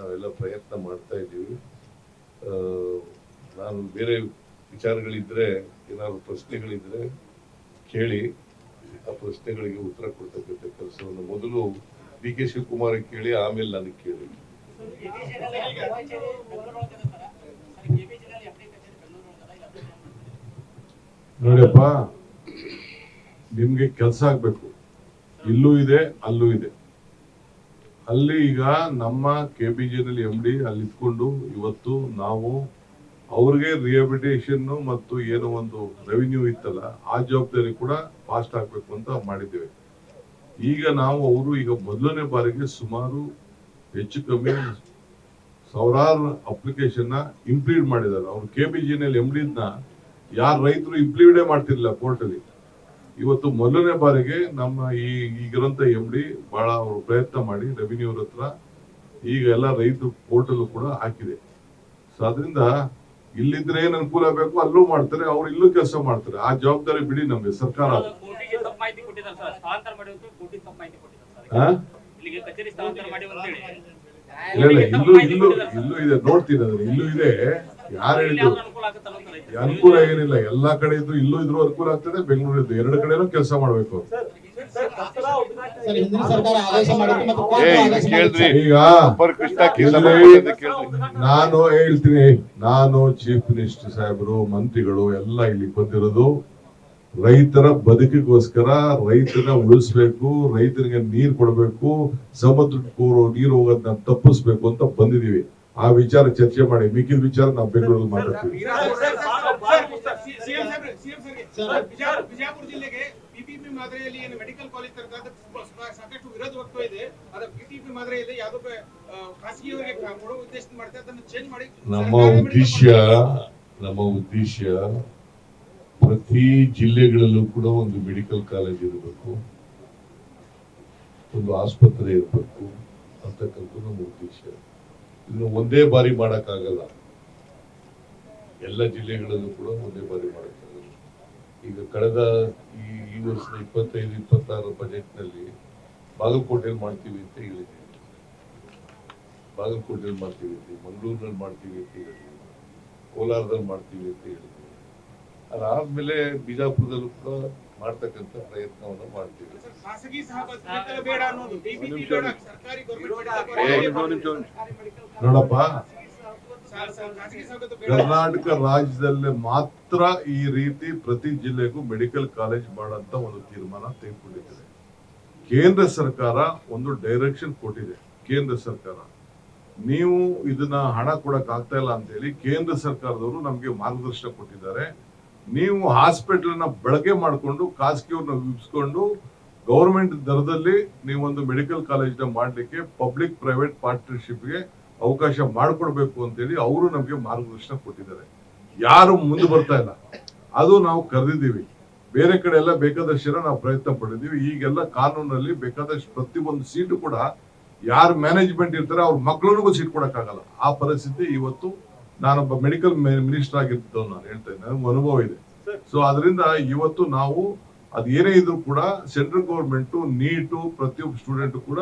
ನಾವೆಲ್ಲ ಪ್ರಯತ್ನ ಮಾಡ್ತಾ ಇದ್ದೀವಿ. ನಾನು ಬೇರೆ ವಿಚಾರಗಳಿದ್ರೆ, ಏನಾದ್ರು ಪ್ರಶ್ನೆಗಳಿದ್ರೆ ಕೇಳಿ, ಆ ಪ್ರಶ್ನೆಗಳಿಗೆ ಉತ್ತರ ಕೊಡ್ತಕ್ಕಂಥ ಕೆಲಸವನ್ನು ಮೊದಲು ಡಿ ಕೆ ಶಿವಕುಮಾರ್ ಕೇಳಿ, ಆಮೇಲೆ ನನಗೆ ಕೇಳಿ. ನೋಡಪ್ಪ, ನಿಮ್ಗೆ ಕೆಲಸ ಆಗ್ಬೇಕು. ಇಲ್ಲೂ ಇದೆ, ಅಲ್ಲೂ ಇದೆ. ಅಲ್ಲಿ ಈಗ ನಮ್ಮ ಕೆ ಬಿ ಜಿನಲ್ಲಿ ಎಂ ಡಿ ಅಲ್ಲಿ ಇದ್ಕೊಂಡು ಇವತ್ತು ನಾವು ಅವ್ರಿಗೆ ರಿಹಬಿಲಿಟೇಷನ್ ಮತ್ತು ಏನೋ ಒಂದು ರೆವಿನ್ಯೂ ಇತ್ತಲ್ಲ, ಆ ಜವಾಬ್ದಾರಿ ಕೂಡ ಫಾಸ್ಟ್ ಆಗ್ಬೇಕು ಅಂತ ಮಾಡಿದ್ದೇವೆ. ಈಗ ನಾವು ಅವರು ಈಗ ಮೊದಲನೇ ಬಾರಿಗೆ ಸುಮಾರು ಹೆಚ್ಚು ಕಮ್ಮಿ ಸಾವಿರಾರು ಅಪ್ಲಿಕೇಶನ್ನ ಇಂಪ್ಲೀಡ್ ಮಾಡಿದ್ದಾರೆ. ಅವರು ಕೆ ಬಿ ಜಿನಲ್ಲಿ ಎಂ ಡಿನ ಯಾರು ರೈತರು ಇಂಪ್ಲೀಡೇ ಮಾಡ್ತಿರ್ಲಿಲ್ಲ ಕೋರ್ಟಲ್ಲಿ ಇವತ್ತು ಮೊದಲನೇ ಬಾರಿಗೆ ನಮ್ಮ ಈ ಈಗಿರೋಂಥ ಎಂ ಡಿ ಬಹಳ ಅವರು ಪ್ರಯತ್ನ ಮಾಡಿ ರೆವಿನ್ಯೂ ಹತ್ರ ಈಗ ಎಲ್ಲ ರೈತರು ಪೋರ್ಟಲ್ ಕೂಡ ಹಾಕಿದೆ. ಸೊ ಅದರಿಂದ ಇಲ್ಲಿದ್ರೆ ಏನ್ ಅನುಕೂಲ ಬೇಕು ಅಲ್ಲೂ ಮಾಡ್ತಾರೆ ಅವ್ರು ಇಲ್ಲೂ ಕೆಲಸ ಮಾಡ್ತಾರೆ. ಆ ಜವಾಬ್ದಾರಿ ಬಿಡಿ ನಮ್ಗೆ ಸರ್ಕಾರ. ಇಲ್ಲ ಇಲ್ಲ ಇಲ್ಲೂ ಇಲ್ಲೂ ಇಲ್ಲೂ ಇದೆ. ನೋಡ್ತೀನಿ ಅದನ್ನ. ಇಲ್ಲೂ ಇದೆ. ಯಾರು ಹೇಳಿದ್ರು? ಅನುಕೂಲ ಏನಿಲ್ಲ ಎಲ್ಲಾ ಕಡೆ ಇದ್ದು ಇಲ್ಲೂ ಇದ್ರೂ ಅನುಕೂಲ ಆಗ್ತದೆ ಬೆಂಗಳೂರು ಇದ್ದು ಎರಡು ಕಡೆನೂ ಕೆಲಸ ಮಾಡ್ಬೇಕು. ಈಗ ನಾನು ಹೇಳ್ತೀನಿ ನಾನು ಚೀಫ್ ಮಿನಿಸ್ಟರ್ ಸಾಹೇಬರು ಮಂತ್ರಿಗಳು ಎಲ್ಲ ಇಲ್ಲಿ ಬಂದಿರೋದು ರೈತರ ಬದುಕಿಗೋಸ್ಕರ ರೈತನ ಉಳಿಸ್ಬೇಕು ರೈತರಿಗೆ ನೀರ್ ಕೊಡಬೇಕು ಸಮುದ್ರಕ್ಕೆ ನೀರು ಹೋಗೋದನ್ನ ತಪ್ಪಿಸ್ಬೇಕು ಅಂತ ಬಂದಿದೀವಿ ಆ ವಿಚಾರ ಚರ್ಚೆ ಮಾಡಿ ಮಿಕ್ಕಿದ ವಿಚಾರ ನಾವು ಬೆಂಗಳೂರಲ್ಲಿ ಮಾತಾಡ್ತೀವಿ. ನಮ್ಮ ಉದ್ದೇಶ ನಮ್ಮ ಉದ್ದೇಶ ಪ್ರತಿ ಜಿಲ್ಲೆಗಳಲ್ಲೂ ಕೂಡ ಒಂದು ಮೆಡಿಕಲ್ ಕಾಲೇಜ್ ಇರಬೇಕು ಒಂದು ಆಸ್ಪತ್ರೆ ಇರಬೇಕು ಅಂತಕ್ಕಂಥ ನಮ್ಮ ಉದ್ದೇಶ. ಇದನ್ನು ಒಂದೇ ಬಾರಿ ಮಾಡೋಕ್ಕಾಗಲ್ಲ. ಎಲ್ಲ ಜಿಲ್ಲೆಗಳಲ್ಲೂ ಕೂಡ ಒಂದೇ ಬಾರಿ ಮಾಡಕ್ಕಾಗಲ್ಲ. ಈಗ ಕಳೆದ ಈ ಈ ವರ್ಷದ ಇಪ್ಪತ್ತೈದು ಇಪ್ಪತ್ತಾರು ಬಜೆಟ್ನಲ್ಲಿ ಬಾಗಲಕೋಟೆಯಲ್ಲಿ ಮಾಡ್ತೀವಿ ಅಂತ ಹೇಳಿದೆ. ಬಾಗಲಕೋಟೆಯಲ್ಲಿ ಮಾಡ್ತೀವಿ ಅಂತ, ಮಂಗಳೂರಿನಲ್ಲಿ ಮಾಡ್ತೀವಿ ಅಂತ ಹೇಳಿದ್ವಿ ಕೋಲಾರದಲ್ಲಿ ಮಾಡ್ತೀವಿ ಅಂತ ಹೇಳಿದ್ವಿ ಅದಾದ್ಮೇಲೆ ಬಿಜಾಪುರದಲ್ಲೂ ಕೂಡ ಮಾಡ್ತಕ್ಕಂಥ ಪ್ರಯತ್ನವನ್ನು ಮಾಡ್ತೀವಿ. ನೋಡಪ್ಪ. ಕರ್ನಾಟಕ ರಾಜ್ಯದಲ್ಲಿ ಮಾತ್ರ ಈ ರೀತಿ ಪ್ರತಿ ಜಿಲ್ಲೆಗೂ ಮೆಡಿಕಲ್ ಕಾಲೇಜ್ ಮಾಡಂತ ಒಂದು ತೀರ್ಮಾನ ತೆಗೆದುಕೊಂಡಿದ್ದಾರೆ ಕೇಂದ್ರ ಸರ್ಕಾರ ಒಂದು ಡೈರೆಕ್ಷನ್ ಕೊಟ್ಟಿದೆ ಕೇಂದ್ರ ಸರ್ಕಾರ. ನೀವು ಇದನ್ನ ಹಣ ಕೊಡಕ್ ಆಗ್ತಾ ಇಲ್ಲ ಅಂತ ಹೇಳಿ ಕೇಂದ್ರ ಸರ್ಕಾರದವರು ನಮಗೆ ಮಾರ್ಗದರ್ಶನ ಕೊಟ್ಟಿದ್ದಾರೆ. ನೀವು ಹಾಸ್ಪಿಟಲ್ನ ಬಳಕೆ ಮಾಡಿಕೊಂಡು ಖಾಸಗಿಯವ್ರನ್ನ ವಿಪ್ಸ್ಕೊಂಡು ಗೌರ್ಮೆಂಟ್ ದರದಲ್ಲಿ ನೀವೊಂದು ಮೆಡಿಕಲ್ ಕಾಲೇಜ್ನ ಮಾಡ್ಲಿಕ್ಕೆ ಪಬ್ಲಿಕ್ ಪ್ರೈವೇಟ್ ಪಾರ್ಟ್ನರ್ಶಿಪ್ಗೆ ಅವಕಾಶ ಮಾಡಿಕೊಡ್ಬೇಕು ಅಂತೇಳಿ ಅವರು ನಮಗೆ ಮಾರ್ಗದರ್ಶನ ಕೊಟ್ಟಿದ್ದಾರೆ. ಯಾರು ಮುಂದೆ ಬರ್ತಾ ಇಲ್ಲ. ಅದು ನಾವು ಕರೆದಿದ್ದೀವಿ. ಬೇರೆ ಕಡೆ ಎಲ್ಲ ಬೇಕಾದಷ್ಟು ನಾವು ಪ್ರಯತ್ನ ಪಡಿದ್ದೀವಿ ಈಗೆಲ್ಲ ಕಾನೂನಲ್ಲಿ ಬೇಕಾದಷ್ಟು ಪ್ರತಿಯೊಂದು ಸೀಟು ಕೂಡ ಯಾರು ಮ್ಯಾನೇಜ್ಮೆಂಟ್ ಇರ್ತಾರೆ ಅವ್ರ ಮಕ್ಕಳಿಗೂ ಸೀಟ್ ಕೊಡಕ್ಕಾಗಲ್ಲ. ಆ ಪರಿಸ್ಥಿತಿ ಇವತ್ತು ನಾನೊಬ್ಬ ಮೆಡಿಕಲ್ ಮಿನಿಸ್ಟರ್ ಆಗಿದ್ದು ನಾನು ಹೇಳ್ತಾ ನನಗೆ ಅನುಭವ ಇದೆ. ಸೊ ಅದರಿಂದ ಇವತ್ತು ನಾವು ಅದ್ ಏನೇ ಇದ್ರು ಕೂಡ ಸೆಂಟ್ರಲ್ ಗೌರ್ಮೆಂಟ್ ನೀಟು ಪ್ರತಿಯೊಬ್ಬ ಸ್ಟೂಡೆಂಟ್ ಕೂಡ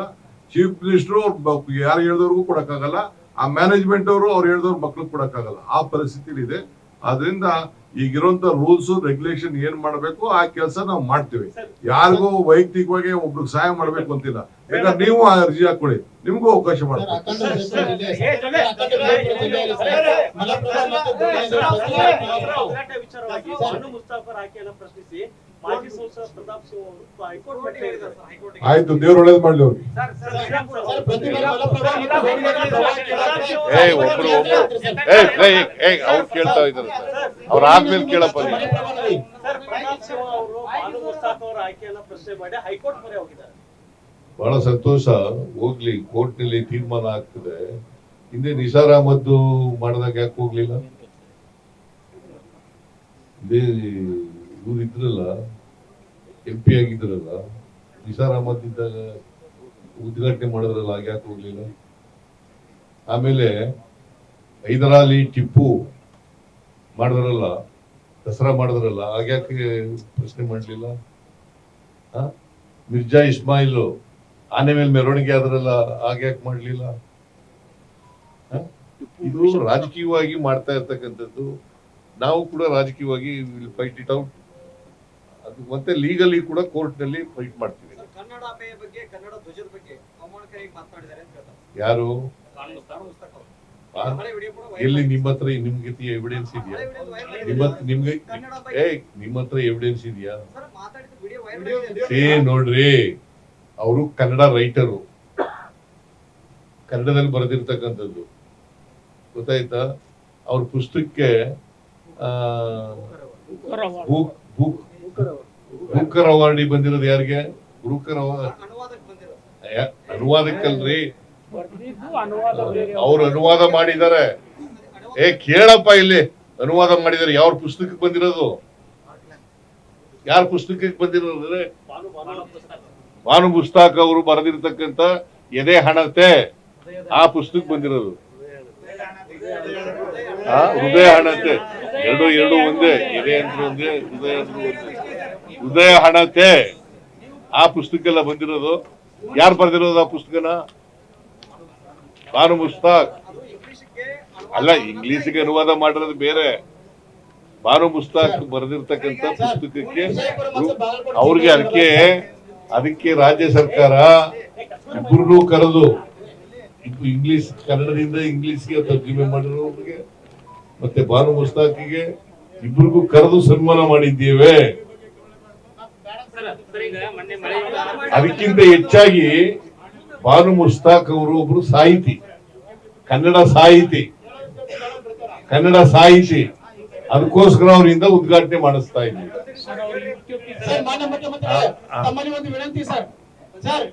ಚೀಫ್ ಮಿನಿಸ್ಟರ್ ಅವ್ರು ಯಾರು ಹೇಳಿದವ್ರಿಗೂ ಕೊಡಕ್ಕಾಗಲ್ಲ. ಆ ಮ್ಯಾನೇಜ್ಮೆಂಟ್ ಅವರು ಅವ್ರು ಹೇಳಿದವ್ರು ಮಕ್ಳಿಗೆ ಕೊಡಕ್ಕಾಗಲ್ಲ. ಆ ಪರಿಸ್ಥಿತಿ ಇದೆ. ಅದರಿಂದ ಈಗಿರುವಂತ ರೂಲ್ಸ್ ರೆಗ್ಯುಲೇಷನ್ ಏನ್ ಮಾಡಬೇಕು ಆ ಕೆಲಸ ನಾವು ಮಾಡ್ತೀವಿ ಯಾರಿಗೂ ವೈಯಕ್ತಿಕವಾಗಿ ಒಬ್ರಿಗೆ ಸಹಾಯ ಮಾಡ್ಬೇಕು ಅಂತಿಲ್ಲ ಯಾಕಂದ್ರೆ ನೀವು ಆ ಅರ್ಜಿ ಹಾಕೊಳ್ಳಿ ನಿಮ್ಗೂ ಅವಕಾಶ ಮಾಡ್ತೀವಿ ಆಯ್ತು ದೇವ್ರು ಒಳ್ಳೇದ್ ಮಾಡ್ಲಿ ಅವ್ರಿಗೆ ಏಯ್ ಒಬ್ರು ಒಬ್ರು ಏ ಅವ್ರು ಕೇಳ್ತಾ ಇದ್ದಾರೆ ಸರ್ ಅವ್ರ ಆದ್ಮೇಲೆ ಕೇಳಪ್ಪ ಬಹಳ ಸಂತೋಷ. ಹೋಗ್ಲಿ ಕೋರ್ಟ್ನಲ್ಲಿ ತೀರ್ಮಾನ ಆಗ್ತದೆ. ಹಿಂದೆ ನಿಸಾರ್ ಅಹಮದ್ ಮಾಡಿದಾಗ ಯಾಕೆ ಹೋಗ್ಲಿಲ್ಲ? ಇದೇ ಇವ್ರು ಇದ್ರಲ್ಲ ಎಂ ಪಿ ಆಗಿದ್ರಲ್ಲ ನಿಸಾರ್ ಅಹಮದ್ ಇದ್ದಾಗ ಉದ್ಘಾಟನೆ ಮಾಡಿದ್ರಲ್ಲ ಆಗ ಯಾಕೆ ಹೋಗ್ಲಿಲ್ಲ? ಆಮೇಲೆ ಹೈದರಾಲಿ ಟಿಪ್ಪು ಮಾಡಿದ್ರಲ್ಲ ದಸರಾ ಮಾಡಿದ್ರಲ್ಲ ಆಗ್ಯಾಕೆ ಪ್ರಶ್ನೆ ಮಾಡಲಿಲ್ಲ? ಮಿರ್ಜಾ ಇಸ್ಮಾಯಿಲ್ ಆನೆ ಮೇಲೆ ಮೆರವಣಿಗೆ ಆದ್ರಲ್ಲ ಆಗ್ಯಾಕೆ ಮಾಡಲಿಲ್ಲ? ಇದು ರಾಜಕೀಯವಾಗಿ ಮಾಡ್ತಾ ಇರ್ತಕ್ಕಂಥದ್ದು. ನಾವು ಕೂಡ ರಾಜಕೀಯವಾಗಿ ಫೈಟ್ ಇಟ್ ಔಟ್ ಅದು ಮತ್ತೆ ಲೀಗಲಿ ಕೂಡ ಕೋರ್ಟ್ನಲ್ಲಿ ಫೈಟ್ ಮಾಡ್ತೀವಿ ಯಾರು? ಎಲ್ಲಿ. ನಿಮ್ಮ ಹತ್ರ ನಿಮ್ಗೆ ಎವಿಡೆನ್ಸ್ ಇದೆಯಾ? ನಿಮ್ಮ ನಿಮ್ಗೆ ಏ ನಿಮ್ಮ ಹತ್ರ ಎವಿಡೆನ್ಸ್ ಇದೆಯಾ? ಸರ್ ಮಾತಾಡಿದ ವಿಡಿಯೋ ವೈರಲ್ ಆಗಿದೆ. ಏ ನೋಡ್ರಿ ಅವರು ಕನ್ನಡ ರೈಟರು ಕನ್ನಡದಲ್ಲಿ ಬರೆದಿರ್ತಕ್ಕಂಥದ್ದು. ಗೊತ್ತಾಯ್ತಾ? ಅವ್ರ ಪುಸ್ತಕಕ್ಕೆ ಆ, ಬೂಕ್ ಬೂಕ್ ಬೂಕರ್ ಅವಾರ್ಡಿ ಬಂದಿರೋದು ಯಾರಿಗೆ? ಬೂಕರ್ ಅವಾರ್ಡ್ ಅನುವಾದಕ್ಕೆ ಬಂದಿರೋ ಯಾ- ಅನುವಾದಕ್ಕಲ್ರಿ. ಅವ್ರು ಅನುವಾದ ಮಾಡಿದ್ದಾರೆ. ಏ ಕೇಳಪ್ಪ ಇಲ್ಲಿ. ಅನುವಾದ ಮಾಡಿದ್ದಾರೆ. ಯಾವ ಪುಸ್ತಕಕ್ಕೆ ಬಂದಿರೋದು? ಯಾರ ಪುಸ್ತಕಕ್ಕೆ ಬಂದಿರೋದು ಅಂದ್ರೆ? ಭಾನು ಪುಸ್ತಕ ಅವರು ಬರೆದಿರತಕ್ಕಂತ ಎದೆ ಹಣತೆ ಆ ಪುಸ್ತಕ ಬಂದಿರೋದು. ಆ ಹೃದಯ ಹಣತೆ. ಎರಡು ಎರಡು ಒಂದೇ. ಎದೆ ಅಂದ್ರೆ ಒಂದೇ ಹೃದಯ ಅಂದ್ರೆ ಒಂದೇ. ಹೃದಯ ಹಣತೆ ಆ ಪುಸ್ತಕ ಎಲ್ಲ ಬಂದಿರೋದು. ಯಾರು ಬರೆದಿರೋದು ಆ ಪುಸ್ತಕನ? ಭಾನು ಮುಸ್ತಾಕ್. ಅಲ್ಲ ಇಂಗ್ಲಿಷ್ಗೆ ಅನುವಾದ ಮಾಡಿರೋದು ಬೇರೆ. ಬಾನು ಮುಸ್ತಾಕ್ ಬರೆದಿರ್ತಕ್ಕಂಥ ಪುಸ್ತಕಕ್ಕೆ ಅವ್ರಿಗೆ ಅದಕ್ಕೆ ಅದಕ್ಕೆ ರಾಜ್ಯ ಸರ್ಕಾರ ಇಬ್ಬರು ಕರೆದು ಇಂಗ್ಲಿಷ್ ಕನ್ನಡದಿಂದ ಇಂಗ್ಲಿಷ್ಗೆ ತರ್ಜುಮೆ ಮಾಡಿರೋರಿಗೆ ಮತ್ತೆ ಬಾನು ಮುಸ್ತಾಕಿಗೆ ಇಬ್ಬರಿಗೂ ಕರೆದು ಸನ್ಮಾನ ಮಾಡಿದ್ದೇವೆ. ಅದಕ್ಕಿಂತ ಹೆಚ್ಚಾಗಿ ಭಾನು ಮುಸ್ತಾಕ್ ಅವರು ಒಬ್ರು ಸಾಹಿತಿ. ಕನ್ನಡ ಸಾಹಿತಿ. ಕನ್ನಡ ಸಾಹಿತಿ. ಅದಕ್ಕೋಸ್ಕರ ಅವರಿಂದ ಉದ್ಘಾಟನೆ ಮಾಡಿಸ್ತಾ ಇದ್ದೀವಿ ಒಂದು ವಿನಂತಿ ಸರ್. ಸರ್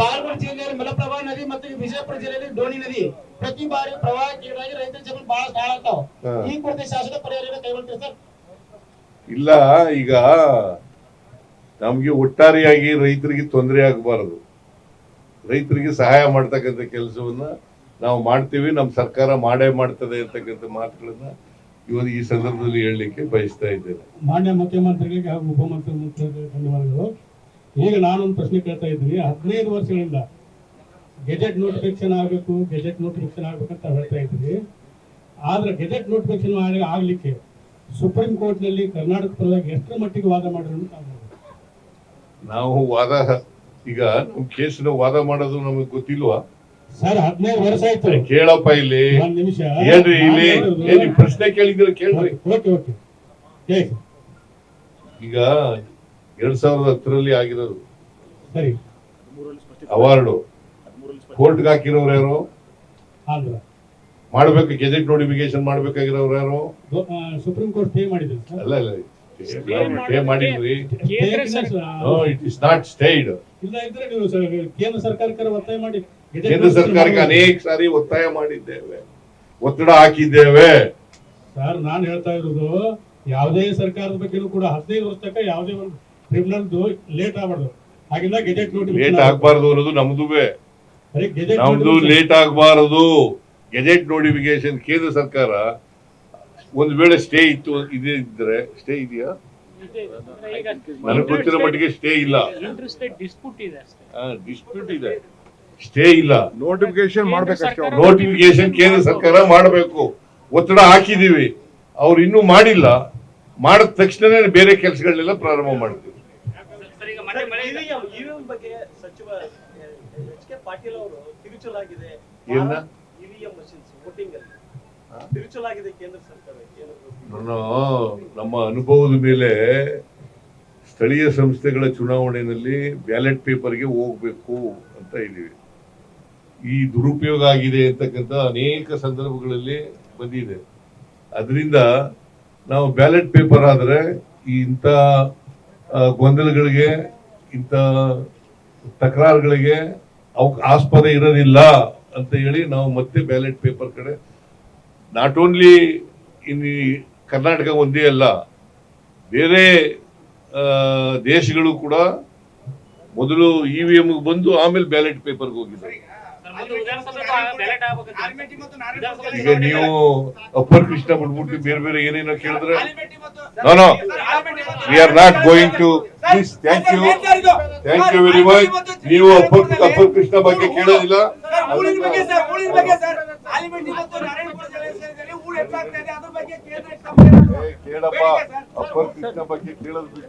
ಬಾಗಲಕೋಟೆ ಜಿಲ್ಲೆಯಲ್ಲಿ ಮಲಪ್ರಭಾ ನದಿ ಮತ್ತು ವಿಜಯಪುರ ಜಿಲ್ಲೆಯಲ್ಲಿ ಡೋಣಿ ನದಿ ಪ್ರತಿ ಬಾರಿ ಪ್ರವಾಹಕ್ಕೀಡಾಗಿ ರೈತರ ಜಮೀನು ಬಹಳ ಹಾಳಾಗ್ತಾವ. ಈ ಕುರಿತು ಶಾಸಕ ಪರಿಹಾರ ಕೈಗೊಳ್ತೀವಿ ಸರ್? ಇಲ್ಲ ಈಗ ನಮ್ಗೆ ಒಟ್ಟಾರೆಯಾಗಿ ರೈತರಿಗೆ ತೊಂದರೆ ಆಗಬಾರದು. ರೈತರಿಗೆ ಸಹಾಯ ಮಾಡ್ತಕ್ಕಂಥ ಕೆಲಸವನ್ನ ನಾವು ಮಾಡ್ತೀವಿ ನಮ್ಮ ಸರ್ಕಾರ ಮಾಡೇ ಮಾಡ್ತದೆ ಅಂತಕ್ಕಂಥ ಮಾತುಗಳನ್ನ ಇವತ್ತು ಈ ಸಂದರ್ಭದಲ್ಲಿ ಹೇಳಲಿಕ್ಕೆ ಬಯಸ್ತಾ ಇದ್ದೇನೆ. ಮಾನ್ಯ ಮುಖ್ಯಮಂತ್ರಿಗಳಿಗೆ ಹಾಗೂ ಉಪಮುಖ್ಯಮಂತ್ರಿಗಳಿಗೆ ಧನ್ಯವಾದಗಳು. ಈಗ ನಾನೊಂದು ಪ್ರಶ್ನೆ ಕೇಳ್ತಾ ಇದ್ದೀನಿ. ಹದಿನೈದು ವರ್ಷಗಳಿಂದ ಗೆಜೆಟ್ ನೋಟಿಫಿಕೇಶನ್ ಆಗಬೇಕು ಗೆಜೆಟ್ ನೋಟಿಫಿಕೇಶನ್ ಆಗಬೇಕಂತ ಹೇಳ್ತಾ ಇದ್ದೀವಿ ಆದ್ರೆ ಗೆಜೆಟ್ ನೋಟಿಫಿಕೇಶನ್ ಆಗಲಿಕ್ಕೆ ಸುಪ್ರೀಂ ಕೋರ್ಟ್ನಲ್ಲಿ ಕರ್ನಾಟಕ ಪರವಾಗಿ ಎಷ್ಟರ ಮಟ್ಟಿಗೆ ವಾದ ಮಾಡಿದ್ರು ನಾವು ವಾದ ಈಗ ನಮ್ ಕೇಸಿನ ವಾದ ಮಾಡೋದು ನಮಗೆ ಗೊತ್ತಿಲ್ವಾ? ಸರ್ ಹದಿನೈದು ವರ್ಷ ಆಯ್ತು. ಕೇಳಪ್ಪ ಇಲ್ಲಿ. ಒಂದ್ ನಿಮಿಷ. ಏನ್ರಿ ಇಲ್ಲಿ? ಏನ್ ನೀವು ಪ್ರಶ್ನೆ ಕೇಳಿದ್ರೆ ಕೇಳ್ರಿ. ಓಕೆ ಓಕೆ ಹೇಳಿ. ಈಗ ಎರಡ್ ಸಾವಿರದ ಹತ್ತರಲ್ಲಿ ಆಗಿರೋದು. ಸರಿ. ಅವಾರ್ಡು. ಕೋರ್ಟ್ಗೆ ಹಾಕಿರೋರು ಯಾರು? ಆಂಧ್ರ ಮಾಡ್ಬೇಕು ಗೆಜೆಟ್ ನೋಟಿಫಿಕೇಶನ್ ಮಾಡ್ಬೇಕಾಗಿರೋರು ಯಾರು? ಸುಪ್ರೀಂ ಕೋರ್ಟ್ ಪೇ ಮಾಡಿದ್ರು ಸರ್. ಅಲ್ಲ ಅಲ್ಲ ಸ್ಟೇ ಮಾಡಿದ್ರಿ ಇಟ್ ಇಸ್ ನಾಟ್ ಸ್ಟೇಡ್ ಇಲ್ಲ ಇದ್ರೆ ನೀವು ಕೇಂದ್ರ ಸರ್ಕಾರಕ್ಕೆ ಒತ್ತಾಯ ಮಾಡಿ. ಕೇಂದ್ರ ಸರ್ಕಾರಕ್ಕೆ ಅನೇಕ ಸಾರಿ ಒತ್ತಾಯ ಮಾಡಿದ್ದೇವೆ. ಒತ್ತಡ ಹಾಕಿದ್ದೇವೆ. ಸರ್ ನಾನು ಹೇಳ್ತಾ ಇರೋದು ಯಾವುದೇ ಸರ್ಕಾರದ ಬಗ್ಗೆನೂ ಕೂಡ ಹದಿನೈದು ವರ್ಷ ತನಕ ಯಾವುದೇ ಒಂದು ಟ್ರಿಬ್ಯುನಲ್ದು ಲೇಟ್ ಆಗಬಾರ್ದು. ಹಾಗಿಂದ ಗೆಜೆಟ್ ಲೇಟ್ ನೋಟಿಫಿಕೇಶನ್ ಆಗ್ಬಾರ್ದು ಅನ್ನೋದು ನಮ್ದುವೆ. ನಮ್ದು ಲೇಟ್ ಆಗ್ಬಾರದು. ಗೆಜೆಟ್ ನೋಟಿಫಿಕೇಶನ್ ಕೇಂದ್ರ ಸರ್ಕಾರ ಒಂದು ವೇಳೆ ಸ್ಟೇ ಇತ್ತು ಇದೇ ಇದ್ರೆ ಸ್ಟೇ ಇದೆಯಾ? ನನಗೆ ಗೊತ್ತಿರೋ ಮಟ್ಟಿಗೆ ಸ್ಟೇ ಇಲ್ಲ. ಡಿಸ್ಪ್ಯೂಟ್ ಇದೆ ಅಷ್ಟೇ. ಡಿಸ್ಪ್ಯೂಟ್ ಇದೆ. ಸ್ಟೇ ಇಲ್ಲ. ನೋಟಿಫಿಕೇಶನ್ ಮಾಡ್ಬೇಕಷ್ಟೇ ನೋಟಿಫಿಕೇಶನ್ ಕೇಂದ್ರ ಸರ್ಕಾರ ಮಾಡಬೇಕು. ಒತ್ತಡ ಹಾಕಿದೀವಿ. ಅವ್ರು ಇನ್ನೂ ಮಾಡಿಲ್ಲ. ಮಾಡಿದ ತಕ್ಷಣನೇ ಬೇರೆ ಕೆಲಸಗಳನ್ನೆಲ್ಲ ಪ್ರಾರಂಭ ಮಾಡ್ತೀವಿ. ಸಚಿವ ಕೇಂದ್ರ ನಮ್ಮ ಅನುಭವದ ಮೇಲೆ ಸ್ಥಳೀಯ ಸಂಸ್ಥೆಗಳ ಚುನಾವಣೆಯಲ್ಲಿ ಬ್ಯಾಲೆಟ್ ಪೇಪರ್ಗೆ ಹೋಗ್ಬೇಕು ಅಂತ ಇದ್ದೀವಿ ಈ ದುರುಪಯೋಗ ಆಗಿದೆ ಅಂತಕ್ಕಂಥ ಅನೇಕ ಸಂದರ್ಭಗಳಲ್ಲಿ ಬಂದಿದೆ. ಅದರಿಂದ ನಾವು ಬ್ಯಾಲೆಟ್ ಪೇಪರ್ ಆದರೆ ಇಂಥ ಗೊಂದಲಗಳಿಗೆ, ಇಂಥ ತಕರಾರುಗಳಿಗೆ ಅವಕ್ಕೆ ಆಸ್ಪದ ಇರೋದಿಲ್ಲ ಅಂತ ಹೇಳಿ ನಾವು ಮತ್ತೆ ಬ್ಯಾಲೆಟ್ ಪೇಪರ್ ಕಡೆ ನಾಟ್ ಓನ್ಲಿ ಇನ್ ಕರ್ನಾಟಕ ಒಂದೇ ಅಲ್ಲ ಬೇರೆ ದೇಶಗಳು ಕೂಡ ಮೊದಲು ಇ ವಿ ಎಂ ಬಂದು ಆಮೇಲೆ ಬ್ಯಾಲೆಟ್ ಪೇಪರ್ಗೆ ವಿಧಾನಸಭೆ ಈಗ ನೀವು ಅಪ್ಪರ್ ಕೃಷ್ಣ ಬಿಟ್ಬಿಟ್ಟು ಬೇರೆ ಬೇರೆ ಏನೇನೋ ಕೇಳಿದ್ರೆ we are not going to please thank you thank you very much ನೀವು ಅಪ್ಪರ್ ಕೃಷ್ಣ ಬಗ್ಗೆ ಕೇಳೋದಿಲ್ಲ. ಕೇಳಪ್ಪ. ಅಪ್ಪರ್ ಕೃಷ್ಣ ಬಗ್ಗೆ ಕೇಳೋದು